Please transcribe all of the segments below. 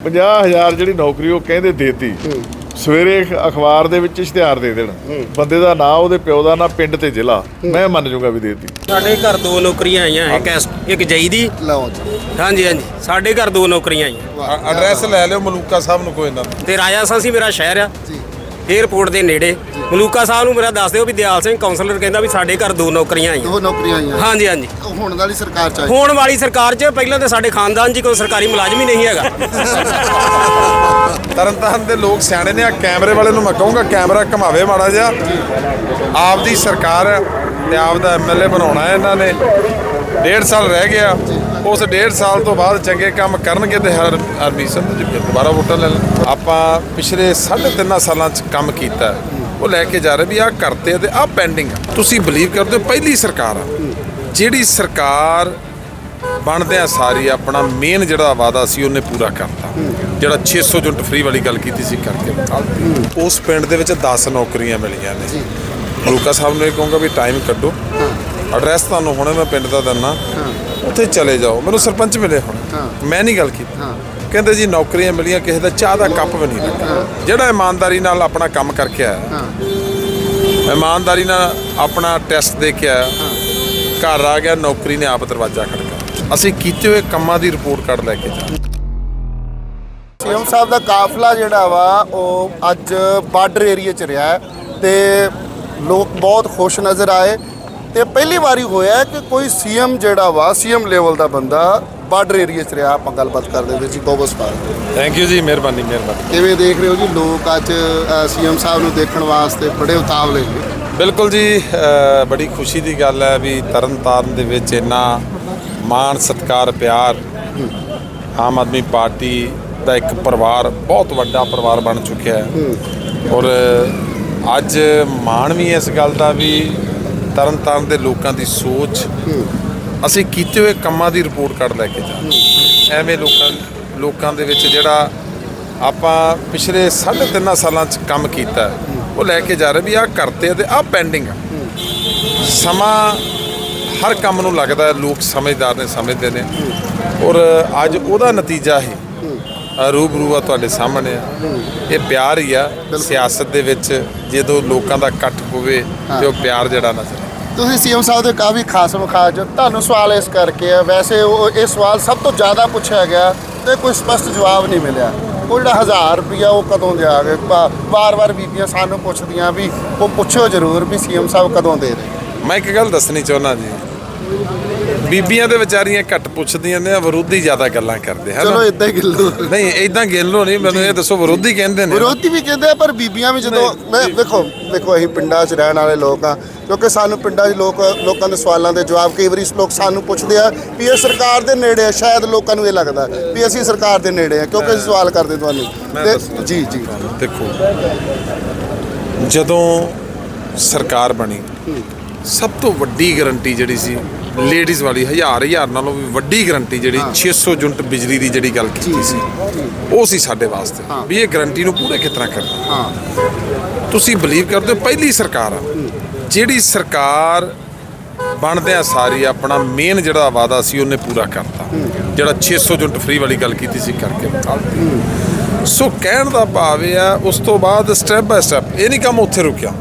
50000 ਜਿਹੜੀ ਨੌਕਰੀ ਉਹ ਕਹਿੰਦੇ ਦੇਤੀ। ਸਵੇਰੇ ਇੱਕ ਅਖਬਾਰ ਦੇ ਵਿੱਚ ਇਸ਼ਤਿਹਾਰ ਦੇ ਦੇਣ। ਬੰਦੇ ਦਾ ਨਾਂ ਉਹਦੇ ਪਿਓ ਦਾ ਨਾਂ ਪਿੰਡ ਤੇ ਜ਼ਿਲ੍ਹਾ। ਮੈਂ ਮੰਨ ਜਾਊਗਾ ਵੀ ਦੇਤੀ। ਸਾਡੇ ਘਰ ਦੋ ਨੌਕਰੀਆਂ ਆਈਆਂ ਇੱਕ ਇੱਕ ਜਈ ਦੀ। ਲਓ ਜੀ। ਹਾਂਜੀ ਹਾਂਜੀ। ਸਾਡੇ ਘਰ ਦੋ ਨੌਕਰੀਆਂ ਆਈਆਂ। ਐਡਰੈਸ ਲੈ ਲਿਓ ਮਲੂਕਾ ਸਾਹਿਬ ਨੂੰ ਕੋਈ ਨਾ। ਤੇ ਰਾਜਾ ਸਾਂਸੀ ਮੇਰਾ ਸ਼ਹਿਰ ਆ। ਏਅਰਪੋਰਟ ਦੇ ਨੇੜੇ। ਮਲੂਕਾ ਸਾਹਿਬ ਨੂੰ ਮੇਰਾ ਦੱਸ ਦਿਓ ਵੀ ਦਿਆਲ ਸਿੰਘ ਕਾਉਂਸਲਰ ਕਹਿੰਦਾ ਵੀ ਸਾਡੇ ਘਰ ਦੋ ਨੌਕਰੀਆਂ ਆਈਆਂ। ਦੋ ਨੌਕਰੀਆਂ ਆਈਆਂ। ਹਾਂਜੀ ਹਾਂਜੀ। ਉਹ ਹੁਣ ਵਾਲੀ ਸਰਕਾਰ ਚਾਹੀਦੀ ਹੋਣ ਵਾਲੀ ਸਰਕਾਰ 'ਚ ਪਹਿਲਾਂ ਤਾਂ ਸਾਡੇ ਖਾਨਦਾਨ 'ਚ ਕੋਈ ਸਰਕਾਰੀ ਮੁਲਾਜ਼ਮ ਹੀ ਨਹੀਂ ਹੈਗਾ। ਤਰਨਤਾਰਨ ਦੇ ਲੋਕ ਸਿਆਣੇ ਨੇ ਆ ਕੈਮਰੇ ਵਾਲੇ ਨੂੰ ਮੈਂ ਕਹੂੰਗਾ ਕੈਮਰਾ ਘਮਾਵੇ ਮਾੜਾ ਜਿਹਾ। ਆਪਦੀ ਸਰਕਾਰ ਹੈ ਤੇ ਆਪਦਾ ਐਮਐਲਏ ਬਣਾਉਣਾ ਹੈ ਇਹਨਾਂ ਨੇ। ਡੇਢ ਸਾਲ ਰਹਿ ਗਿਆ। ਉਸ ਡੇਢ ਸਾਲ ਤੋਂ ਬਾਅਦ ਚੰਗੇ ਕੰਮ ਕਰਨਗੇ ਤੇ ਹਰ ਹਰਮੀਤ ਨੂੰ ਜਿੱਕੇ ਦੁਬਾਰਾ ਵੋਟਾਂ ਲੈ ਲੈਣ। ਆਪਾਂ ਪਿਛਲੇ 3.5 ਸਾਲਾਂ 'ਚ ਕੰਮ ਕੀਤਾ। ਉਹ ਲੈ ਕੇ ਜਾ ਰਹੇ ਵੀ ਆਹ ਕਰਤੇ ਤੇ ਆਹ ਪੈਂਡਿੰਗ ਤੁਸੀਂ ਬਲੀਵ ਕਰਦੇ ਹੋ ਪਹਿਲੀ ਸਰਕਾਰ ਆ। ਜਿਹੜੀ ਸਰਕਾਰ ਬਣਦਿਆਂ ਸਾਰੀ ਆਪਣਾ ਮੇਨ ਜਿਹੜਾ ਵਾਦਾ ਸੀ ਉਹਨੇ ਪੂਰਾ ਕਰਤਾ। ਜਿਹੜਾ 600 ਯੂਨਿਟ ਫ੍ਰੀ ਵਾਲੀ ਗੱਲ ਕੀਤੀ ਸੀ ਕਰਕੇ। ਉਸ ਪਿੰਡ ਦੇ ਵਿੱਚ 10 ਨੌਕਰੀਆਂ ਮਿਲੀਆਂ ਨੇ। ਮਲੂਕਾ ਸਾਹਿਬ ਨੂੰ ਇਹ ਕਹੂੰਗਾ ਵੀ ਟਾਈਮ ਕੱਢੋ। ਐਡਰੈਸ ਤੁਹਾਨੂੰ ਹੁਣੇ ਮੈਂ ਪਿੰਡ ਦਾ ਦਿੰਨਾ ਉੱਥੇ ਚਲੇ ਜਾਓ। ਮੈਨੂੰ ਸਰਪੰਚ ਮਿਲੇ ਹੁਣ। ਮੈਂ ਨਹੀਂ ਗੱਲ ਕੀਤੀ। ਕਹਿੰਦੇ ਜੀ ਨੌਕਰੀਆਂ ਮਿਲੀਆਂ ਕਿਸੇ ਦਾ ਚਾਹ ਦਾ ਕੱਪ ਵੀ ਨਹੀਂ ਲੱਗਾ। ਜਿਹੜਾ ਇਮਾਨਦਾਰੀ ਨਾਲ ਆਪਣਾ ਕੰਮ ਕਰਕੇ ਆਇਆ। ਇਮਾਨਦਾਰੀ ਨਾਲ ਆਪਣਾ ਟੈਸਟ ਦੇ ਕੇ ਆਇਆ। ਘਰ ਆ ਗਿਆ ਨੌਕਰੀ ਨੇ ਆਪ ਦਰਵਾਜ਼ਾ ਖੜਕਾ। ਅਸੀਂ ਕੀਤੇ ਹੋਏ ਕੰਮਾਂ ਦੀ ਰਿਪੋਰਟ ਕਾਰਡ ਲੈ ਕੇ ਜਾ ਸੀਐਮ ਸਾਹਿਬ ਦਾ ਕਾਫਲਾ ਜਿਹੜਾ ਵਾ ਉਹ ਅੱਜ ਬਾਰਡਰ ਏਰੀਆ 'ਚ ਰਿਹਾ ਤੇ ਲੋਕ ਬਹੁਤ ਖੁਸ਼ ਨਜ਼ਰ ਆਏ। ਤੇ ਪਹਿਲੀ ਵਾਰੀ ਹੋਇਆ ਕਿ ਕੋਈ ਸੀਐਮ ਜਿਹੜਾ ਵਾ ਸੀਐਮ ਲੈਵਲ ਦਾ ਬੰਦਾ ਬਾਰਡਰ ਏਰੀਆ 'ਚ ਰਿਹਾ ਆਪਾਂ ਗੱਲਬਾਤ ਕਰਦੇ ਵਿੱਚ ਜੀ ਬਹੁਤ ਬਹੁਤ ਥੈਂਕ ਯੂ ਜੀ ਮਿਹਰਬਾਨੀ ਮਿਹਰਬਾਨੀ। ਕਿਵੇਂ ਦੇਖ ਰਹੇ ਹੋ ਜੀ ਲੋਕ ਅੱਜ ਸੀਐਮ ਸਾਹਿਬ ਨੂੰ ਦੇਖਣ ਵਾਸਤੇ ਬੜੇ ਉਤਾਵਲੇ ਨੇ? ਬਿਲਕੁਲ ਜੀ ਬੜੀ ਖੁਸ਼ੀ ਦੀ ਗੱਲ ਹੈ ਵੀ ਤਰਨਤਾਰਨ ਦੇ ਵਿੱਚ ਇੰਨਾ ਮਾਣ ਸਤਿਕਾਰ ਪਿਆਰ ਆਮ ਆਦਮੀ ਪਾਰਟੀ ਦਾ ਇੱਕ ਪਰਿਵਾਰ ਬਹੁਤ ਵੱਡਾ ਪਰਿਵਾਰ ਬਣ ਚੁੱਕਿਆ ਹੈ। ਔਰ ਅੱਜ ਮਾਣ ਵੀ ਇਸ ਗੱਲ ਦਾ ਵੀ ਤਰਨਤਾਰਨ ਦੇ ਲੋਕਾਂ ਦੀ ਸੋਚ ਅਸੀਂ ਕੀਤੇ ਹੋਏ ਕੰਮਾਂ ਦੀ ਰਿਪੋਰਟ ਕਾਰਡ ਲੈ ਕੇ ਜਾ ਐਵੇਂ ਲੋਕਾਂ ਲੋਕਾਂ ਦੇ ਵਿੱਚ ਜਿਹੜਾ ਆਪਾਂ ਪਿਛਲੇ 3.5 ਸਾਲਾਂ 'ਚ ਕੰਮ ਕੀਤਾ ਉਹ ਲੈ ਕੇ ਜਾ ਰਹੇ ਵੀ ਆਹ ਕਰਤੇ ਤੇ ਆਹ ਪੈਂਡਿੰਗ ਆ। ਸਮਾਂ ਹਰ ਕੰਮ ਨੂੰ ਲੱਗਦਾ ਲੋਕ ਸਮਝਦਾਰ ਨੇ ਸਮਝਦੇ ਨੇ। ਔਰ ਅੱਜ ਉਹਦਾ ਨਤੀਜਾ ਹੀ ਰੂਬਰੂ ਆ ਤੁਹਾਡੇ ਸਾਹਮਣੇ ਆ। ਇਹ ਪਿਆਰ ਹੀ ਆ ਸਿਆਸਤ ਦੇ ਵਿੱਚ ਜਦੋਂ ਲੋਕਾਂ ਦਾ ਇਕੱਠ ਹੋਵੇ ਤੇ ਉਹ ਪਿਆਰ ਜਿਹੜਾ ਨਜ਼ਰ। ਤੁਸੀਂ ਸੀਐਮ ਸਾਹਿਬ ਦੇ ਕਾਫੀ ਖਾਸ ਮੁਖਾਜ ਤੁਹਾਨੂੰ ਸਵਾਲ ਇਸ ਕਰਕੇ ਹੈ ਵੈਸੇ ਉਹ ਇਹ ਸਵਾਲ ਸਭ ਤੋਂ ਜ਼ਿਆਦਾ ਪੁੱਛਿਆ ਗਿਆ ਤੇ ਕੋਈ ਸਪਸ਼ਟ ਜਵਾਬ ਨਹੀਂ ਮਿਲਿਆ। ਉਹ ਜਿਹੜਾ 1000 ਰੁਪਇਆ ਉਹ ਕਦੋਂ ਦਿਆਗੇ ਵਾਰ-ਵਾਰ ਬੀਬੀਆਂ ਸਾਨੂੰ ਪੁੱਛਦੀਆਂ ਵੀ ਉਹ ਪੁੱਛੋ ਜ਼ਰੂਰ ਵੀ ਸੀਐਮ ਸਾਹਿਬ ਕਦੋਂ ਦੇ ਰਹੇ। ਮੈਂ ਇੱਕ ਗੱਲ ਦੱਸਣੀ ਚਾਹੁੰਦਾ ਜੀ। ਬੀਬੀਆਂ ਦੇ ਵਿਚਾਰੀਆਂ ਘੱਟ ਪੁੱਛਦੀਆਂ ਨੇ ਵਿਰੋਧੀ ਜ਼ਿਆਦਾ ਗੱਲਾਂ ਕਰਦੇ ਹਨ ਚਲੋ ਇਦਾਂ ਹੀ ਗਿੱਲੋ ਨਹੀਂ ਇਦਾਂ ਗਿੱਲੋ ਨਹੀਂ ਮੈਨੂੰ ਇਹ ਦੱਸੋ ਵਿਰੋਧੀ ਕਹਿੰਦੇ ਨੇ ਵਿਰੋਧੀ ਵੀ ਕਹਿੰਦੇ ਆ ਪਰ ਬੀਬੀਆਂ ਵੀ ਜਦੋਂ ਮੈਂ ਵੇਖੋ ਵੇਖੋ ਅਸੀਂ ਪਿੰਡਾਂ 'ਚ ਰਹਿਣ ਵਾਲੇ ਲੋਕ ਆ ਕਿਉਂਕਿ ਸਾਨੂੰ ਪਿੰਡਾਂ 'ਚ ਲੋਕ ਲੋਕਾਂ ਦੇ ਸਵਾਲਾਂ ਦੇ ਜਵਾਬ ਕਈ ਵਾਰੀ ਲੋਕ ਸਾਨੂੰ ਪੁੱਛਦੇ ਆ ਵੀ ਇਹ ਸਰਕਾਰ ਦੇ ਨੇੜੇ ਆ ਸ਼ਾਇਦ ਲੋਕਾਂ ਨੂੰ ਇਹ ਲੱਗਦਾ ਵੀ ਅਸੀਂ ਸਰਕਾਰ ਦੇ ਨੇੜੇ ਆ ਕਿਉਂਕਿ ਅਸੀਂ ਸਵਾਲ ਕਰਦੇ ਤੁਹਾਨੂੰ। ਤੇ। ਜੀ ਜੀ। ਦੇਖੋ ਜਦੋਂ ਸਰਕਾਰ ਬਣੀ ਸਭ ਤੋਂ ਵੱਡੀ ਗਾਰੰਟੀ ਜਿਹੜੀ ਸੀ ਲੇਡੀਜ਼ ਵਾਲੀ ਹਜ਼ਾਰ ਹਜ਼ਾਰ ਨਾਲੋਂ ਵੀ ਵੱਡੀ ਗਾਰੰਟੀ ਜਿਹੜੀ 600 ਯੂਨਿਟ ਬਿਜਲੀ ਦੀ ਜਿਹੜੀ ਗੱਲ ਕੀਤੀ ਸੀ। ਉਹ ਸੀ ਸਾਡੇ ਵਾਸਤੇ। ਵੀ ਇਹ ਗਾਰੰਟੀ ਨੂੰ ਪੂਰੇ ਕਿਸ ਤਰ੍ਹਾਂ ਕਰਨਾ? ਹਾਂ। ਤੁਸੀਂ ਬਲੀਵ ਕਰਦੇ ਹੋ? ਪਹਿਲੀ ਸਰਕਾਰ ਆ। ਜਿਹੜੀ ਸਰਕਾਰ ਬਣਦਿਆਂ ਸਾਰੀ ਆਪਣਾ ਮੇਨ ਜਿਹੜਾ ਵਾਦਾ ਸੀ ਉਹਨੇ ਪੂਰਾ ਕਰਤਾ। ਜਿਹੜਾ 600 ਯੂਨਿਟ ਫ੍ਰੀ ਵਾਲੀ ਗੱਲ ਕੀਤੀ ਸੀ ਕਰਕੇ। ਸੋ ਕਹਿਣ ਦਾ ਭਾਵ ਇਹ ਆ ਉਸ ਤੋਂ ਬਾਅਦ ਸਟੈਪ ਬਾਏ ਸਟੈਪ ਇਹ ਨਹੀਂ ਕੰਮ ਉੱਥੇ ਰੁਕਿਆ।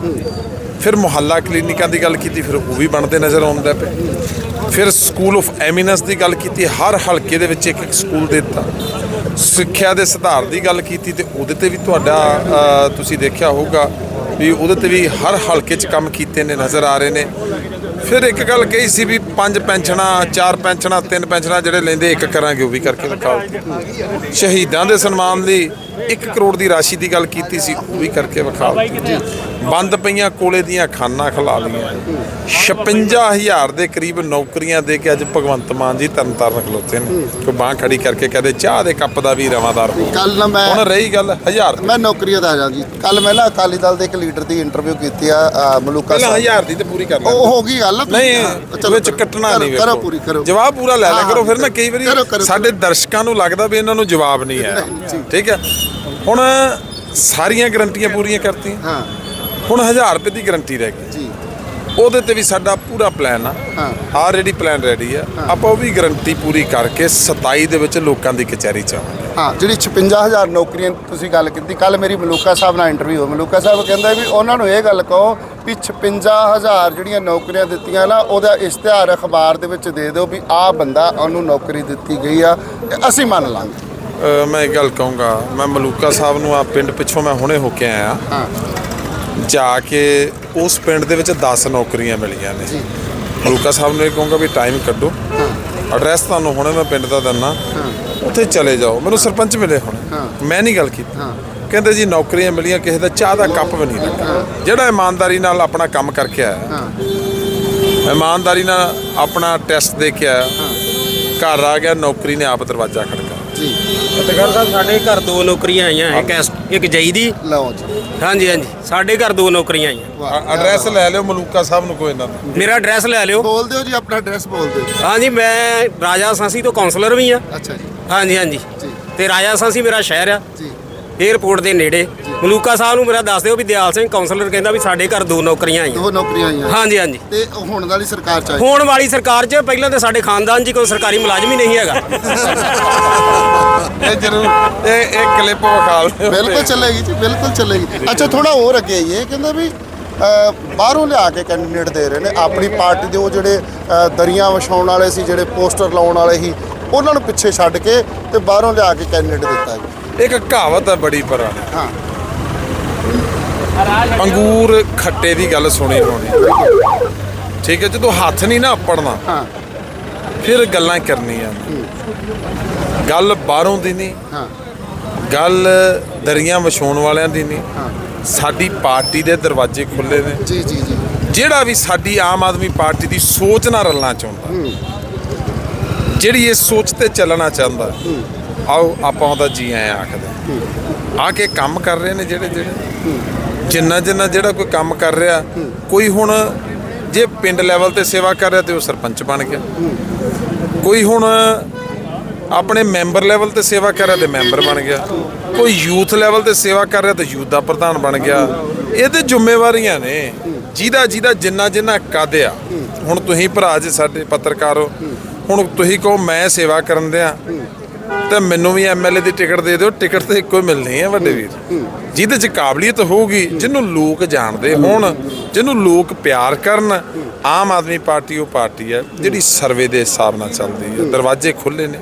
ਫਿਰ ਮੁਹੱਲਾ ਕਲੀਨਿਕਾਂ ਦੀ ਗੱਲ ਕੀਤੀ ਫਿਰ ਉਹ ਵੀ ਬਣਦੇ ਨਜ਼ਰ ਆਉਂਦੇ ਪਏ। ਫਿਰ ਸਕੂਲ ਆਫ ਐਮੀਨੈਂਸ ਦੀ ਗੱਲ ਕੀਤੀ, ਹਰ ਹਲਕੇ ਦੇ ਵਿੱਚ ਇੱਕ ਇੱਕ ਸਕੂਲ ਦੇ ਦਿੱਤਾ। ਸਿੱਖਿਆ ਦੇ ਸੁਧਾਰ ਦੀ ਗੱਲ ਕੀਤੀ ਤੇ ਉਹਦੇ ਤੇ ਵੀ ਤੁਹਾਡਾ ਤੁਸੀਂ ਦੇਖਿਆ ਹੋਊਗਾ ਵੀ ਉਹਦੇ ਤੇ ਵੀ ਹਰ ਹਲਕੇ 'ਚ ਕੰਮ ਕੀਤੇ ਨੇ, ਨਜ਼ਰ ਆ ਰਹੇ ਨੇ। ਫਿਰ ਇੱਕ ਗੱਲ ਕਹੀ ਸੀ ਵੀ ਪੰਜ ਪੈਨਸ਼ਨਾਂ ਚਾਰ ਪੈਨਸ਼ਨਾਂ ਤਿੰਨ ਪੈਨਸ਼ਨਾਂ ਜਿਹੜੇ ਲੈਂਦੇ ਇੱਕ ਕਰਾਂਗੇ ਉਹ ਵੀ ਕਰਕੇ ਵਿਖਾਓ ਸ਼ਹੀਦਾਂ ਦੇ ਸਨਮਾਨ ਲਈ 1 ਕਰੋੜ ਦੀ ਰਾਸ਼ੀ ਦੀ ਗੱਲ ਕੀਤੀ ਸੀ ਉਹ ਵੀ ਕਰਕੇ ਵਿਖਾਓ। ਬੰਦ ਪਈਆਂ ਕੋਲੇ ਦੀਆਂ ਖਾਨਾ ਖਲਾ ਲਈਆਂ। 56000 ਦੇ ਕਰੀਬ ਨੌਕਰੀਆਂ ਦੇ ਕੇ ਅੱਜ ਭਗਵੰਤ ਮਾਨ ਜੀ ਤਰਨਤਾਰਨ ਖਲੋਤੇ ਨੇ। ਕੋਈ ਬਾਹ ਖੜੀ ਕਰਕੇ ਕਹਦੇ ਚਾਹ ਦੇ ਕੱਪ ਦਾ ਵੀ ਰਵਾਦਾਰ ਹੋ। ਕੱਲ ਮੈਂ ਹੁਣ ਰਹੀ ਗੱਲ 1000 ਮੈਂ ਨੌਕਰੀਆਂ ਦਾ ਹਾਂ ਜੀ। ਕੱਲ ਮੈਂ ਨਾ ਅਕਾਲੀ ਦਲ ਦੇ ਇੱਕ ਲੀਡਰ ਦੀ ਇੰਟਰਵਿਊ ਕੀਤੀ ਆ ਮਲੂਕਾ ਸਾਹਿਬ। 1000 ਦੀ ਤੇ ਪੂਰੀ ਕਰ ਉਹ ਹੋ ਗਈ ਗੱਲ। ਨਹੀਂ ਚਲੋ ਵਿੱਚ ਕੱਟਣਾ ਨਹੀਂ ਕਰੋ ਪੂਰੀ ਕਰੋ। ਜਵਾਬ ਪੂਰਾ ਲੈ ਲਿਆ ਹਾਂ, ਕਰੋ ਫਿਰ ਨਾ ਕਈ ਵਾਰੀ। ਸਾਡੇ ਦਰਸ਼ਕਾਂ ਨੂੰ ਲੱਗਦਾ ਵੀ ਇਹਨਾਂ ਨੂੰ ਜਵਾਬ ਨਹੀਂ ਆਇਆ। ਠੀਕ ਹੈ? ਹੁਣ ਸਾਰੀਆਂ ਗਰੰਟੀਆਂ ਪੂਰੀਆਂ ਕਰਤੀਆਂ। ਹਾਂ। ਹੁਣ 1000 ਰੁਪਏ ਦੀ ਗਰੰਟੀ ਰਹਿ ਗਈ। ਜੀ। ਉਹਦੇ ਤੇ ਵੀ ਸਾਡਾ ਪੂਰਾ ਪਲਾਨ ਆ। ਹਾਂ। ਆਲਰੇਡੀ ਪਲਾਨ ਰੈਡੀ ਆ ਆਪਾਂ ਉਹ ਵੀ ਗਰੰਟੀ ਪੂਰੀ ਕਰਕੇ 27 ਦੇ ਵਿੱਚ ਲੋਕਾਂ ਦੀ ਕਚਹਿਰੀ ਚ ਆਵਾਂਗੇ। ਹਾਂ ਜਿਹੜੀ 56000 ਨੌਕਰੀਆਂ ਤੁਸੀਂ ਗੱਲ ਕੀਤੀ ਕੱਲ ਮੇਰੀ ਮਲੂਕਾ ਸਾਹਿਬ ਨਾਲ ਇੰਟਰਵਿਊ ਹੋਈ। ਮਲੂਕਾ ਸਾਹਿਬ ਕਹਿੰਦਾ ਵੀ ਉਹਨਾਂ ਨੂੰ ਇਹ ਗੱਲ ਕਹੋ ਵੀ 56000 ਜਿਹੜੀਆਂ ਨੌਕਰੀਆਂ ਦਿੱਤੀਆਂ ਨਾ ਉਹਦਾ ਇਸ਼ਤਿਹਾਰ ਅਖਬਾਰ ਦੇ ਵਿੱਚ ਦੇ ਦਿਓ ਵੀ ਆਹ ਬੰਦਾ ਉਹਨੂੰ ਨੌਕਰੀ ਦਿੱਤੀ ਗਈ ਆ ਤੇ ਅਸੀਂ ਮੰਨ ਲਾਂਗੇ। ਮੈਂ ਇੱਕ ਗੱਲ ਕਹੂੰਗਾ ਮੈਂ ਮਲੂਕਾ ਸਾਹਿਬ ਨੂੰ ਆ ਪਿੰਡ ਪਿੱਛੋਂ ਮੈਂ ਹੁਣੇ ਹੋ ਕੇ ਆਇਆ। ਹਾਂ। ਜਾ ਕੇ ਉਸ ਪਿੰਡ ਦੇ ਵਿੱਚ 10 ਨੌਕਰੀਆਂ ਮਿਲੀਆਂ ਨੇ। ਮਲੂਕਾ ਸਾਹਿਬ ਨੂੰ ਇਹ ਕਹੂੰਗਾ ਵੀ ਟਾਈਮ ਕੱਢੋ। ਐਡਰੈਸ ਤੁਹਾਨੂੰ ਹੁਣੇ ਮੈਂ ਪਿੰਡ ਦਾ ਦਿੰਨਾ ਉੱਥੇ ਚਲੇ ਜਾਓ। ਮੈਨੂੰ ਸਰਪੰਚ ਮਿਲੇ ਹੁਣ। ਮੈਂ ਨਹੀਂ ਗੱਲ ਕੀਤੀ। ਕਹਿੰਦੇ ਜੀ ਨੌਕਰੀਆਂ ਮਿਲੀਆਂ ਕਿਸੇ ਦਾ ਚਾਹ ਦਾ ਕੱਪ ਵੀ ਨਹੀਂ ਲੱਗਾ। ਜਿਹੜਾ ਇਮਾਨਦਾਰੀ ਨਾਲ ਆਪਣਾ ਕੰਮ ਕਰਕੇ ਆਇਆ। ਇਮਾਨਦਾਰੀ ਨਾਲ ਆਪਣਾ ਟੈਸਟ ਦੇ ਕੇ ਆਇਆ ਘਰ ਆ ਗਿਆ ਨੌਕਰੀ ਨੇ ਆਪ ਦਰਵਾਜ਼ਾ ਖੜਕਾ ਜੀ। ਪੱਤਰਕਾਰ ਸਾਹਿਬ ਸਾਡੇ ਘਰ ਦੋ ਨੌਕਰੀਆਂ ਆਈਆਂ ਇੱਕ ਇੱਕ ਜਈ ਦੀ। ਲਓ ਜੀ। ਹਾਂਜੀ ਹਾਂਜੀ। ਸਾਡੇ ਘਰ ਦੋ ਨੌਕਰੀਆਂ ਆਈਆਂ। ਐਡਰੈਸ ਲੈ ਲਿਓ ਮਲੂਕਾ ਸਾਹਿਬ ਨੂੰ ਕੋਈ ਨਾ ਮੇਰਾ ਐਡਰੈਸ ਲੈ ਲਿਓ। ਬੋਲ ਦਿਓ ਜੀ ਆਪਣਾ ਐਡਰੈਸ ਬੋਲ ਦਿਓ। ਹਾਂਜੀ ਮੈਂ ਰਾਜਾ ਸਾਂਸੀ ਤੋਂ ਕਾਉਂਸਲਰ ਵੀ ਆ ਅੱਛਾ ਜੀ। ਹਾਂਜੀ ਹਾਂਜੀ। ਜੀ। ਤੇ ਰਾਜਾ ਸਾਂਸੀ ਮੇਰਾ ਸ਼ਹਿਰ ਆ। ਜੀ। ਏਅਰਪੋਰਟ ਦੇ ਨੇੜੇ। ਮਲੂਕਾ ਸਾਹਿਬ ਨੂੰ ਮੇਰਾ ਦੱਸ ਦਿਓ ਵੀ ਦਿਆਲ ਸਿੰਘ ਕਾਉਂਸਲਰ ਕਹਿੰਦਾ ਵੀ ਸਾਡੇ ਘਰ ਦੋ ਨੌਕਰੀਆਂ ਆਈਆਂ। ਦੋ ਨੌਕਰੀਆਂ ਆਈਆਂ। ਹਾਂਜੀ ਹਾਂਜੀ। ਤੇ ਹੁਣ ਵਾਲੀ ਸਰਕਾਰ ਚ ਆਈ ਹੋਣ ਵਾਲੀ ਸਰਕਾਰ 'ਚ ਪਹਿਲਾਂ ਤਾਂ ਸਾਡੇ ਖਾਨਦਾਨ 'ਚ ਕੋਈ ਸਰਕਾਰੀ ਮੁਲਾਜ਼ਮ ਹੀ ਨਹੀਂ ਹੈਗਾ। ਇਹ ਜ਼ਰੂਰ। ਇਹ ਇਹ ਕਲਿੱਪ ਵਿਖਾ ਲਿਓ। ਬਿਲਕੁਲ ਚੱਲੇਗੀ ਜੀ ਬਿਲਕੁਲ ਚੱਲੇਗੀ। ਅੱਛਾ ਥੋੜਾ ਹੋਰ ਅੱਗੇ ਆਈਏ। ਕਹਿੰਦੇ ਵੀ ਅ, ਬਾਹਰੋਂ ਲਿਆ ਕੇ ਕੈਂਡੀਡੇਟ ਦੇ ਰਹੇ ਨੇ। ਆਪਣੀ ਪਾਰਟੀ ਦੇ ਉਹ ਜਿਹੜੇ ਅ, ਦਰੀਆਂ ਵਿਛਾਉਣ ਵਾਲੇ ਸੀ ਜਿਹੜੇ ਪੋਸਟਰ ਲਾਉਣ ਵਾਲੇ ਸੀ ਉਹਨਾਂ ਨੂੰ ਪਿੱਛੇ ਛੱਡ ਕੇ ਤੇ ਬਾਹਰੋਂ ਲਿਆ ਕੇ ਕੈਂਡੀਡੇਟ ਦਿੱਤਾ ਜੀ। ਇੱਕ ਕਹਾਵਤ ਹੈ ਬੜੀ ਪੁਰਾਣੀ ਹਾਂ। ਅੰਗੂਰ ਖੱਟੇ ਦੀ ਗੱਲ ਸੁਣੀ ਹੋਣੀ। ਠੀਕ ਹੈ ਜਦੋਂ ਹੱਥ ਨਹੀਂ ਨਾ ਆਪੜਨਾ ਹਾਂ। ਫਿਰ ਗੱਲਾਂ ਕਰਨੀਆਂ। ਗੱਲ ਬਾਹਰੋਂ ਦੀ ਨਹੀਂ ਹਾਂ। ਗੱਲ ਦਰੀਆਂ ਵਿਛਾਉਣ ਵਾਲਿਆਂ ਦੀ ਨਹੀਂ। ਹਾਂ। ਸਾਡੀ ਪਾਰਟੀ ਦੇ ਦਰਵਾਜ਼ੇ ਖੁੱਲੇ ਨੇ। ਜੀ ਜੀ ਜੀ। ਜਿਹੜਾ ਵੀ ਸਾਡੀ ਆਮ ਆਦਮੀ ਪਾਰਟੀ ਦੀ ਸੋਚ ਨਾਲ ਰਲਣਾ ਚਾਹੁੰਦਾ ਜਿਹੜੀ ਇਸ ਸੋਚ ਤੇ ਚੱਲਣਾ ਚਾਹੁੰਦਾ ਆਓ ਆਪਾਂ ਉਹਦਾ ਜੀ ਆਇਆਂ ਆਖਦੇ ਆ ਕੇ ਕੰਮ ਕਰ ਰਹੇ ਨੇ ਜਿਹੜੇ ਜਿਹੜੇ? ਜਿੰਨਾ ਜਿੰਨਾ ਜਿਹੜਾ ਕੋਈ ਕੰਮ ਕਰ ਰਿਹਾ ਕੋਈ ਹੁਣ ਜੇ ਪਿੰਡ ਲੈਵਲ ਤੇ ਸੇਵਾ ਕਰ ਰਿਹਾ ਤੇ ਉਹ ਸਰਪੰਚ ਬਣ ਗਿਆ। ਕੋਈ ਹੁਣ ਆਪਣੇ ਮੈਂਬਰ ਲੈਵਲ ਤੇ ਸੇਵਾ ਕਰ ਰਿਹਾ ਤੇ ਮੈਂਬਰ ਬਣ ਗਿਆ। ਕੋਈ ਯੂਥ ਲੈਵਲ ਤੇ ਸੇਵਾ ਕਰ ਰਿਹਾ ਤੇ ਯੂਥ ਦਾ ਪ੍ਰਧਾਨ ਬਣ ਗਿਆ। ਇਹ ਤੇ ਜ਼ਿੰਮੇਵਾਰੀਆਂ ਨੇ। ਜਿਹਦਾ ਜਿਹਦਾ ਜਿੰਨਾ ਜਿੰਨਾ ਕੱਦ ਆ। ਹੁਣ ਤੁਸੀਂ ਭਰਾ ਜੀ ਸਾਡੇ ਪੱਤਰਕਾਰ ਹੋ। ਹੁਣ ਤੁਸੀਂ ਕਹੋ ਮੈਂ ਸੇਵਾ ਕਰਨ ਦਿਆਂ। ਤੇ ਮੈਨੂੰ ਵੀ ਐਮਐਲਏ ਦੀ ਟਿਕਟ ਦੇ ਦਿਓ। ਟਿਕਟ ਤੇ ਇੱਕੋ ਹੀ ਮਿਲਣੀ ਹੈ ਵੱਡੇ ਵੀਰ। ਜਿਹਦੇ 'ਚ ਕਾਬਲੀਅਤ ਹੋਊਗੀ ਜਿਹਨੂੰ ਲੋਕ ਜਾਣਦੇ ਹੋਣ ਜਿਹਨੂੰ ਲੋਕ ਪਿਆਰ ਕਰਨ ਆਮ ਆਦਮੀ ਪਾਰਟੀ ਉਹ ਪਾਰਟੀ ਹੈ ਜਿਹੜੀ ਸਰਵੇ ਦੇ ਹਿਸਾਬ ਨਾਲ ਚੱਲਦੀ ਹੈ ਦਰਵਾਜ਼ੇ ਖੁੱਲੇ ਨੇ।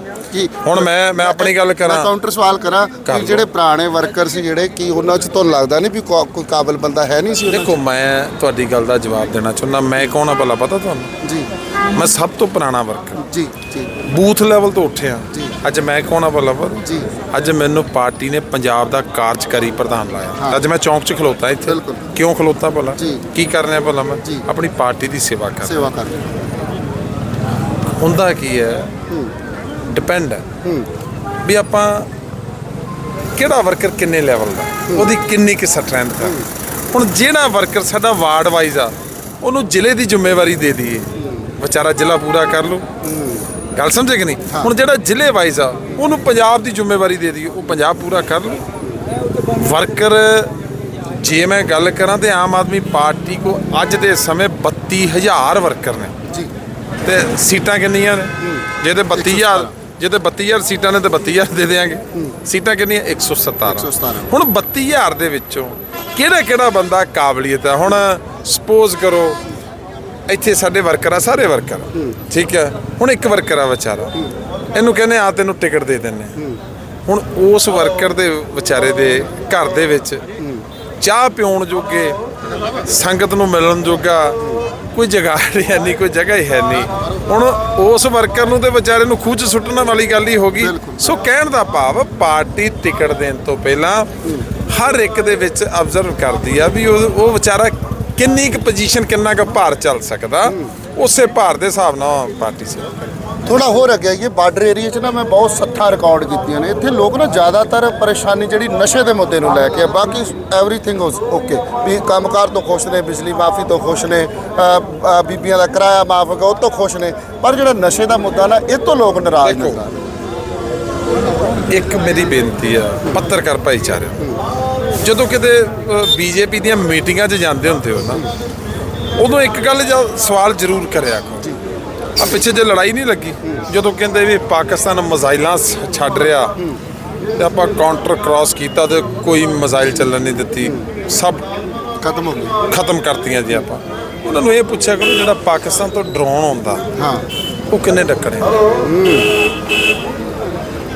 ਹੁਣ ਮੈਂ ਮੈਂ ਆਪਣੀ ਗੱਲ ਮੈਂ ਕਰਾਂ ਕਾਊਂਟਰ ਸਵਾਲ ਕਰਾਂ ਕਿ। ਜਿਹੜੇ ਪੁਰਾਣੇ ਵਰਕਰ ਸੀ ਜਿਹੜੇ ਕੀ ਉਹਨਾਂ ਚ ਤੁਹਾਨੂੰ ਲੱਗਦਾ ਨਹੀਂ ਵੀ ਕੋਈ ਕਾਬਲ ਬੰਦਾ ਹੈ ਨਹੀਂ ਸੀ? ਦੇਖੋ ਮੈਂ ਤੁਹਾਡੀ ਗੱਲ ਦਾ ਜਵਾਬ ਦੇਣਾ ਚਾਹੁੰਦਾ। ਮੈਂ ਕੌਣ ਆ ਭਲਾ ਪਤਾ ਤੁਹਾਨੂੰ? ਜੀ। ਮੈਂ ਸਭ ਤੋਂ ਪੁਰਾਣਾ ਵਰਕਰ ਜੀ ਜੀ। ਬੂਥ ਲੈਵਲ ਤੋਂ ਉੱਠਿਆ। ਜੀ। ਅੱਜ ਮੈਂ ਕੌਣ ਆ ਭਲਾ ਪਤਾ ਜੀ। ਅੱਜ ਮੈਨੂੰ ਪਾਰਟੀ ਨੇ ਪੰਜਾਬ ਦਾ ਕਾਰਜਕਾਰੀ ਪ੍ਰਧਾਨ ਲਾਇਆ। ਅੱਜ ਮੈਂ ਚੌਂਕ 'ਚ ਖਲੋਤਾ ਇੱਥੇ। ਕਿਉਂ ਖਲੋਤਾ ਭਲਾ। ਕੀ ਕਰ ਰਿਹਾ ਭਲਾ ਮੈਂ। ਆਪਣੀ ਪਾਰਟੀ ਦੀ ਸੇਵਾ ਕਰ। ਸੇਵਾ ਕਰ। ਹੁੰਦਾ ਕੀ ਹੈ? ਡਿਪੈਂਡ ਹੈ। ਵੀ ਆਪਾਂ ਕਿਹੜਾ ਵਰਕਰ ਕਿੰਨੇ ਲੈਵਲ ਦਾ? ਉਹਦੀ ਕਿੰਨੀ ਕਿ ਸਟਰੈਂਥ ਹੈ? ਹੁਣ ਜਿਹੜਾ ਵਰਕਰ ਸਾਡਾ ਵਾਰਡ ਵਾਈਜ਼ ਆ ਉਹਨੂੰ ਜ਼ਿਲ੍ਹੇ ਦੀ ਜ਼ਿੰਮੇਵਾਰੀ ਦੇ ਦਈਏ। ਵਿਚਾਰਾ ਜ਼ਿਲ੍ਹਾ ਪੂਰਾ ਕਰ ਲੂ ਗੱਲ ਸਮਝੇ ਕਿ ਨਹੀਂ? ਹੁਣ ਜਿਹੜਾ ਜ਼ਿਲ੍ਹੇ ਵਾਈਜ਼ ਆ ਉਹਨੂੰ ਪੰਜਾਬ ਦੀ ਜ਼ਿੰਮੇਵਾਰੀ ਦੇ ਦਈਏ ਉਹ ਪੰਜਾਬ ਪੂਰਾ ਕਰ ਲੂ ਵਰਕਰ ਜੇ ਮੈਂ ਗੱਲ ਕਰਾਂ ਤੇ ਆਮ ਆਦਮੀ ਪਾਰਟੀ ਕੋ ਅੱਜ ਦੇ ਸਮੇਂ 32000 ਵਰਕਰ ਨੇ। ਜੀ। ਤੇ ਸੀਟਾਂ ਕਿੰਨੀਆਂ ਨੇ? ਜੇ ਤੇ 32000 ਜੇ ਤੇ 32000 ਸੀਟਾਂ ਨੇ ਤੇ 32000 ਦੇ ਦੇਾਂਗੇ ਸੀਟਾਂ ਕਿੰਨੀਆਂ? 117 117 ਹੁਣ 32000 ਦੇ ਵਿੱਚੋਂ ਕਿਹੜਾ ਕਿਹੜਾ ਬੰਦਾ ਕਾਬਲੀਅਤ ਹੈ ਹੁਣ ਸਪੋਜ਼ ਕਰੋ ਇੱਥੇ ਸਾਡੇ ਵਰਕਰ ਆ ਸਾਰੇ ਵਰਕਰ ਠੀਕ ਹੈ? ਹੁਣ ਇੱਕ ਵਰਕਰ ਆ ਵਿਚਾਰਾ। ਇਹਨੂੰ ਕਹਿੰਦੇ ਆ ਤੈਨੂੰ ਟਿਕਟ ਦੇ ਦਿੰਨੇ। ਹੁਣ ਉਸ ਵਰਕਰ ਦੇ ਵਿਚਾਰੇ ਦੇ ਘਰ ਦੇ ਵਿੱਚ ਚਾਹ ਪਿਉਣ ਜੋਗੇ ਸੰਗਤ ਨੂੰ ਮਿਲਣ ਜੋਗਾ ਕੋਈ ਜਗ੍ਹਾ ਹੈ ਨਹੀਂ ਕੋਈ ਜਗ੍ਹਾ ਹੀ ਹੈ ਨਹੀਂ ਹੁਣ ਉਸ ਵਰਕਰ ਨੂੰ ਤੇ ਵਿਚਾਰੇ ਨੂੰ ਖੂਚ ਸੁੱਟਣ ਵਾਲੀ ਗੱਲ ਹੀ ਹੋ ਗਈ। ਸੋ ਕਹਿਣ ਦਾ ਭਾਵ ਪਾਰਟੀ ਟਿਕਟ ਦੇਣ ਤੋਂ ਪਹਿਲਾਂ ਹਰ ਇੱਕ ਦੇ ਵਿੱਚ ਅਬਜ਼ਰਵ ਕਰਦੀ ਆ ਵੀ ਉਹ ਉਹ ਵਿਚਾਰਾ ਕਿੰਨੀ ਕੁ ਪੋਜੀਸ਼ਨ ਕਿੰਨਾ ਕੁ ਭਾਰ ਚੱਲ ਸਕਦਾ ਉਸੇ ਭਾਰ ਦੇ ਹਿਸਾਬ ਨਾਲ ਪਾਰਟੀ ਕਰੇ ਥੋੜਾ ਹੋਰ ਅੱਗੇ ਆਈਏ ਬਾਰਡਰ ਏਰੀਆ 'ਚ ਨਾ ਮੈਂ ਬਹੁਤ ਸੱਥਾਂ ਰਿਕਾਰਡ ਕੀਤੀਆਂ ਨੇ। ਇੱਥੇ ਲੋਕ ਨਾ ਜ਼ਿਆਦਾਤਰ ਪਰੇਸ਼ਾਨੀ ਜਿਹੜੀ ਨਸ਼ੇ ਦੇ ਮੁੱਦੇ ਨੂੰ ਲੈ ਕੇ ਆ। ਬਾਕੀ ਐਵਰੀਥਿੰਗ ਓਕੇ ਵੀ ਕੰਮਕਾਰ ਤੋਂ ਖੁਸ਼ ਨੇ ਬਿਜਲੀ ਮਾਫੀ ਤੋਂ ਖੁਸ਼ ਨੇ ਬੀਬੀਆਂ ਦਾ ਕਿਰਾਇਆ ਮਾਫ ਹੋ ਗਿਆ ਉਹ ਤੋਂ ਖੁਸ਼ ਨੇ। ਪਰ ਜਿਹੜਾ ਨਸ਼ੇ ਦਾ ਮੁੱਦਾ ਨਾ ਇਹ ਤੋਂ ਲੋਕ ਨਾਰਾਜ਼ ਰਹੇ ਇੱਕ ਮੇਰੀ ਬੇਨਤੀ ਆ ਪੱਤਰਕਾਰ ਭਾਈਚਾਰੇ ਨੂੰ। ਜਦੋਂ ਕਿਤੇ ਬੀਜੇਪੀ ਦੀਆਂ ਮੀਟਿੰਗਾਂ 'ਚ ਜਾਂਦੇ ਹੁੰਦੇ ਹੋ ਨਾ ਉਦੋਂ ਇੱਕ ਗੱਲ ਜਾਂ ਸਵਾਲ ਜ਼ਰੂਰ ਕਰਿਆ ਕਰੋ। ਆ ਪਿੱਛੇ ਜੇ ਲੜਾਈ ਨਹੀਂ ਲੱਗੀ ਜਦੋਂ ਕਹਿੰਦੇ ਵੀ ਪਾਕਿਸਤਾਨ ਮਜ਼ਾਈਲਾਂ ਛੱਡ ਰਿਹਾ ਤੇ ਆਪਾਂ ਕਾਊਂਟਰ ਕ੍ਰਾਸ ਕੀਤਾ ਤੇ ਕੋਈ ਮਜ਼ਾਈਲ ਚੱਲਣ ਨਹੀਂ ਦਿੱਤੀ ਸਭ ਖਤਮ ਹੋ ਗਈ। ਖਤਮ ਕਰਤੀਆਂ ਜੀ ਆਪਾਂ। ਉਹਨਾਂ ਨੂੰ ਇਹ ਪੁੱਛਿਆ ਕਰੋ ਜਿਹੜਾ ਪਾਕਿਸਤਾਨ ਤੋਂ ਡਰੋਨ ਆਉਂਦਾ ਹਾਂ। ਉਹ ਕਿੰਨੇ ਡੱਕਣੇ?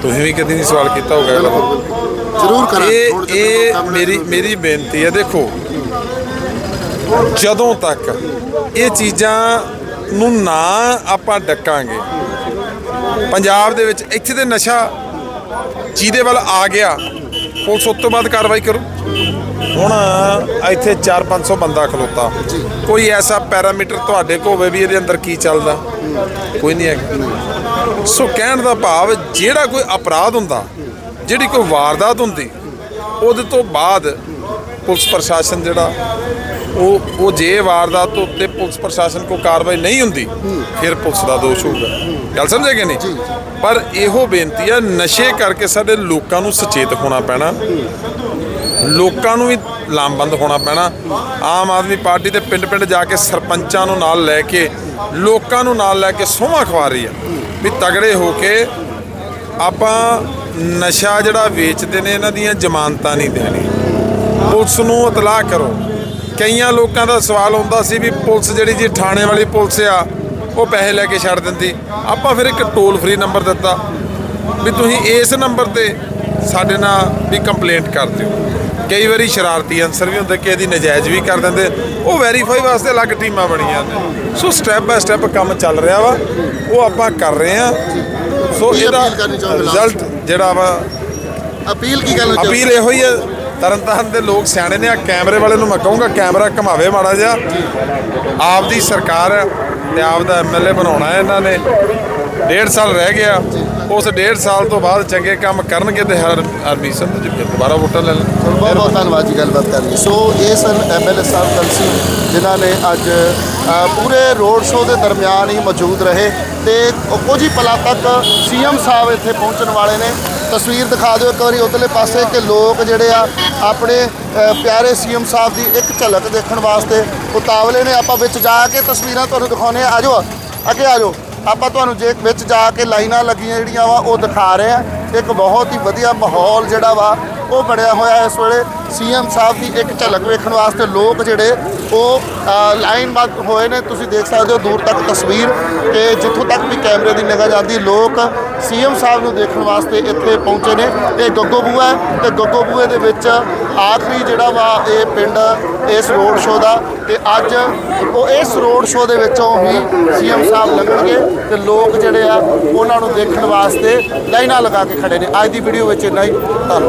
ਤੁਸੀਂ ਵੀ ਕਦੀ ਨਹੀਂ ਸਵਾਲ ਕੀਤਾ ਵਾਲਾ। ਜ਼ਰੂਰ ਕਰਾਂ ਇਹ ਇਹ ਮੇਰੀ ਮੇਰੀ ਬੇਨਤੀ ਹੈ ਦੇਖੋ ਜਦੋਂ ਤੱਕ ਇਹ ਚੀਜ਼ਾਂ ਨੂੰ ਨਾ ਆਪਾਂ ਡੱਕਾਂਗੇ ਪੰਜਾਬ ਦੇ ਵਿੱਚ ਇੱਥੇ ਤੇ ਨਸ਼ਾ ਜਿਹਦੇ ਵੱਲ ਆ ਗਿਆ ਪੁਲਿਸ ਉਸ ਤੋਂ ਬਾਅਦ ਕਾਰਵਾਈ ਕਰੂ। ਹੁਣ ਇੱਥੇ 4-500 ਬੰਦਾ ਖਲੋਤਾ। ਕੋਈ ਐਸਾ ਪੈਰਾਮੀਟਰ ਤੁਹਾਡੇ ਕੋਲ ਹੋਵੇ ਵੀ ਇਹਦੇ ਅੰਦਰ ਕੀ ਚੱਲਦਾ ਕੋਈ ਨਹੀਂ ਹੈਗਾ। ਸੋ ਕਹਿਣ ਦਾ ਭਾਵ ਜਿਹੜਾ ਕੋਈ ਅਪਰਾਧ ਹੁੰਦਾ ਜਿਹੜੀ ਕੋਈ ਵਾਰਦਾਤ ਹੁੰਦੀ, ਉਹਦੇ ਤੋਂ ਬਾਅਦ ਪੁਲਿਸ ਪ੍ਰਸ਼ਾਸਨ ਜਿਹੜਾ, ਉਹ ਉਹ ਜੇ ਵਾਰਦਾਤ ਤੋਂ ਉੱਤੇ ਪੁਲਿਸ ਪ੍ਰਸ਼ਾਸਨ ਕੋ ਕਾਰਵਾਈ ਨਹੀਂ ਹੁੰਦੀ, ਫਿਰ ਪੁਲਿਸ ਦਾ ਦੋਸ਼ ਹੋਊਗਾ। ਗੱਲ ਸਮਝੇ ਕਿ ਨਹੀਂ? ਪਰ ਇਹੋ ਬੇਨਤੀ ਆ, ਨਸ਼ੇ ਕਰਕੇ ਸਾਡੇ ਲੋਕਾਂ ਨੂੰ ਸੁਚੇਤ ਹੋਣਾ ਪੈਣਾ, ਲੋਕਾਂ ਨੂੰ ਵੀ ਲਾਮਬੰਦ ਹੋਣਾ ਪੈਣਾ, ਆਮ ਆਦਮੀ ਪਾਰਟੀ ਦੇ ਪਿੰਡ ਪਿੰਡ ਜਾ ਕੇ ਸਰਪੰਚਾਂ ਨੂੰ ਨਾਲ ਲੈ ਕੇ, ਲੋਕਾਂ ਨੂੰ ਨਾਲ ਲੈ ਕੇ ਸੋਹਾਂ ਖਵਾ ਰਹੀ ਆ, ਵੀ ਤਗੜੇ ਹੋ ਕੇ ਆਪਾਂ ਨਸ਼ਾ ਜਿਹੜਾ ਵੇਚਦੇ ਨੇ ਇਹਨਾਂ ਦੀਆਂ ਜ਼ਮਾਨਤਾਂ ਨਹੀਂ ਦੇਣੀ। ਪੁਲਿਸ ਨੂੰ ਇਤਲਾਹ ਕਰੋ। ਕਈਆਂ ਲੋਕਾਂ ਦਾ ਸਵਾਲ ਹੁੰਦਾ ਸੀ ਵੀ ਪੁਲਿਸ ਜਿਹੜੀ ਜੀ ਥਾਣੇ ਵਾਲੀ ਪੁਲਿਸ ਆ ਉਹ ਪੈਸੇ ਲੈ ਕੇ ਛੱਡ ਦਿੰਦੀ। ਆਪਾਂ ਫਿਰ ਇੱਕ ਟੋਲ ਫ੍ਰੀ ਨੰਬਰ ਦਿੱਤਾ ਵੀ ਤੁਸੀਂ ਇਸ ਨੰਬਰ ਤੇ ਸਾਡੇ ਨਾਲ ਵੀ ਕੰਪਲੇਂਟ ਕਰ ਦਿਓ। ਕਈ ਵਾਰੀ ਸ਼ਰਾਰਤੀ ਅਨਸਰ ਵੀ ਹੁੰਦੇ ਕਿ ਇਹਦੀ ਨਜਾਇਜ਼ ਵੀ ਕਰ ਦਿੰਦੇ। ਉਹ ਵੈਰੀਫਾਈ ਵਾਸਤੇ ਅਲੱਗ ਟੀਮਾਂ ਬਣੀਆਂ ਨੇ। ਸੋ ਸਟੈਪ ਬਾਏ ਸਟੈਪ ਕੰਮ ਚੱਲ ਰਿਹਾ ਵਾ। ਉਹ ਆਪਾਂ ਕਰ ਰਹੇ ਆ ਸੋ ਇਹਦਾ ਰਿਜ਼ਲਟ ਜਿਹੜਾ ਵਾ ਅਪੀਲ ਕੀ ਚਾਹੁੰਦੇ ਅਪੀਲ ਇਹੋ ਹੀ ਹੈ ਤਰਨਤਾਰਨ ਦੇ ਲੋਕ ਸਿਆਣੇ ਨੇ ਆ ਕੈਮਰੇ ਵਾਲੇ ਨੂੰ ਮੈਂ ਕਹੂੰਗਾ ਕੈਮਰਾ ਘਮਾਵੇ ਮਾੜਾ ਜਿਹਾ। ਆਪਦੀ ਸਰਕਾਰ ਹੈ ਤੇ ਆਪਦਾ ਐਮਐਲਏ ਬਣਾਉਣਾ ਹੈ ਇਹਨਾਂ ਨੇ। ਡੇਢ ਸਾਲ ਰਹਿ ਗਿਆ। ਉਸ ਡੇਢ ਸਾਲ ਤੋਂ ਬਾਅਦ ਚੰਗੇ ਕੰਮ ਕਰਨਗੇ ਤੇ ਹਰ ਹਰਮੀਤ ਸਿੰਘ ਜੀ ਦੁਬਾਰਾ ਵੋਟਾਂ ਲੈ ਲੈਣ ਬਹੁਤ ਬਹੁਤ ਧੰਨਵਾਦ ਜੀ ਗੱਲਬਾਤ ਕਰਨ ਲਈ। ਸੋ ਇਹ ਸਨ ਐਮਐਲਏ ਸਾਹਿਬ ਕਲਸੀ ਜਿਨ੍ਹਾਂ ਨੇ ਅੱਜ ਪੂਰੇ ਰੋਡ ਸ਼ੋਅ ਦੇ ਦਰਮਿਆਨ ਹੀ ਮੌਜੂਦ ਰਹੇ ਤੇ ਕੁਝ ਹੀ ਪਲਾਂ ਤੱਕ ਸੀਐਮ ਸਾਹਿਬ ਇੱਥੇ ਪਹੁੰਚਣ ਵਾਲੇ ਨੇ। ਤਸਵੀਰ ਦਿਖਾ ਦਿਓ ਇੱਕ ਵਾਰੀ ਉਧਰਲੇ ਪਾਸੇ ਕਿ ਲੋਕ ਜਿਹੜੇ ਆ ਆਪਣੇ ਅ, ਪਿਆਰੇ ਸੀਐਮ ਸਾਹਿਬ ਦੀ ਇੱਕ ਝਲਕ ਦੇਖਣ ਵਾਸਤੇ ਉਤਾਵਲੇ ਨੇ। ਆਪਾਂ ਵਿੱਚ ਜਾ ਕੇ ਤਸਵੀਰਾਂ ਤੁਹਾਨੂੰ ਦਿਖਾਉਣੇ ਆ ਆਜੋ ਅੱਗੇ ਆਜੋ ਆਪਾਂ ਤੁਹਾਨੂੰ ਜੇ ਵਿੱਚ ਜਾ ਕੇ ਲਾਈਨਾਂ ਲੱਗੀਆਂ ਜਿਹੜੀਆਂ ਵਾ, ਉਹ ਦਿਖਾ ਰਹੇ ਆ। ਇੱਕ ਬਹੁਤ ਹੀ ਵਧੀਆ ਮਾਹੌਲ ਜਿਹੜਾ ਵਾ ਉਹ ਬਣਿਆ ਹੋਇਆ ਇਸ ਵੇਲੇ ਸੀਐਮ ਸਾਹਿਬ ਦੀ ਇੱਕ ਝਲਕ ਵੇਖਣ ਵਾਸਤੇ ਲੋਕ ਜਿਹੜੇ ਉਹ ਅ, ਲਾਈਨਬੱਧ ਹੋਏ ਨੇ। ਤੁਸੀਂ ਦੇਖ ਸਕਦੇ ਹੋ ਦੂਰ ਤੱਕ ਤਸਵੀਰ ਕਿ ਜਿੱਥੋਂ ਤੱਕ ਵੀ ਕੈਮਰੇ ਦੀ ਨਿਗਾਹ ਜਾਂਦੀ ਲੋਕ ਸੀਐਮ ਸਾਹਿਬ ਨੂੰ ਦੇਖਣ ਵਾਸਤੇ ਇੱਥੇ ਪਹੁੰਚੇ ਨੇ। ਇਹ ਗੱਗੋ ਬੂਆ ਹੈ ਤੇ ਗੱਗੋ ਬੂਏ ਦੇ ਵਿੱਚ ਆਖਰੀ ਜਿਹੜਾ ਵਾ ਇਹ ਪਿੰਡ ਇਸ ਰੋਡ ਸ਼ੋਅ ਦਾ ਤੇ ਅੱਜ ਉਹ ਇਸ ਰੋਡ ਸ਼ੋਅ ਦੇ ਵਿੱਚੋਂ ਹੀ ਸੀਐਮ ਸਾਹਿਬ ਲੰਘਣਗੇ ਤੇ ਲੋਕ ਜਿਹੜੇ ਆ ਉਹਨਾਂ ਨੂੰ ਦੇਖਣ ਵਾਸਤੇ ਲਾਈਨਾਂ ਲਗਾ ਕੇ ਖੜੇ ਨੇ। ਅੱਜ ਦੀ ਵੀਡੀਓ ਵਿੱਚ ਇੰਨਾ ਹੀ। ਧੰਨਵਾਦ।